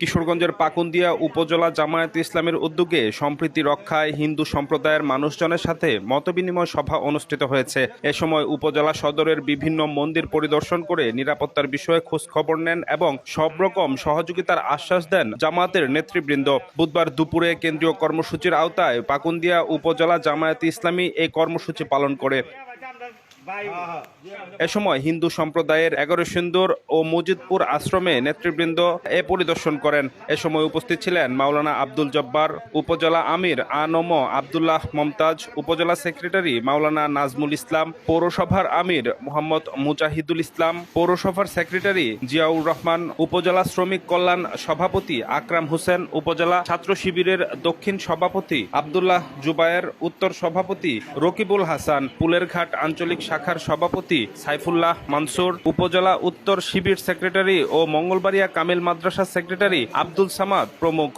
কিশোরগঞ্জের পাকুন্দিয়া উপজেলা জামায়াত ইসলামের উদ্যোগে সম্প্রীতি রক্ষায় হিন্দু সম্প্রদায়ের মানুষজনের সাথে মতবিনিময় সভা অনুষ্ঠিত হয়েছে। এ সময় উপজেলা সদরের বিভিন্ন মন্দির পরিদর্শন করে নিরাপত্তার বিষয়ে খোঁজ খবর নেন এবং সব রকম সহযোগিতার আশ্বাস দেন জামায়াতের নেতৃবৃন্দ। বুধবার দুপুরে কেন্দ্রীয় কর্মসূচির আওতায় পাকুন্দিয়া উপজেলা জামায়াত ইসলামী এই কর্মসূচি পালন করে। এ সময় হিন্দু সম্প্রদায়ের এগারো সুন্দর ও মজিদপুর আশ্রমে নেতৃবৃন্দ এ পরিদর্শন করেন। এ সময় উপস্থিত ছিলেন মাওলানা আব্দুল জব্বার উপজেলা আমির আনম আবদুল্লাহ মমতাজ উপজেলা সেক্রেটারি মাওলানা নাজমুল ইসলাম পৌরসভার আমির মোহাম্মদ মুজাহিদুল ইসলাম পৌরসভার সেক্রেটারি জিয়াউর রহমান উপজেলা শ্রমিক কল্যাণ সভাপতি আকরাম হোসেন উপজেলা ছাত্র শিবিরের দক্ষিণ সভাপতি আবদুল্লাহ জুবায়ের উত্তর সভাপতি রকিবুল হাসান পুলেরঘাট আঞ্চলিক শাখার সভাপতি সাইফুল্লাহ মানসুর, উপজেলা উত্তর শিবির সেক্রেটারি ও মঙ্গলবাড়িয়া কামিল মাদ্রাসা সেক্রেটারি আব্দুল সামাদ প্রমুখ।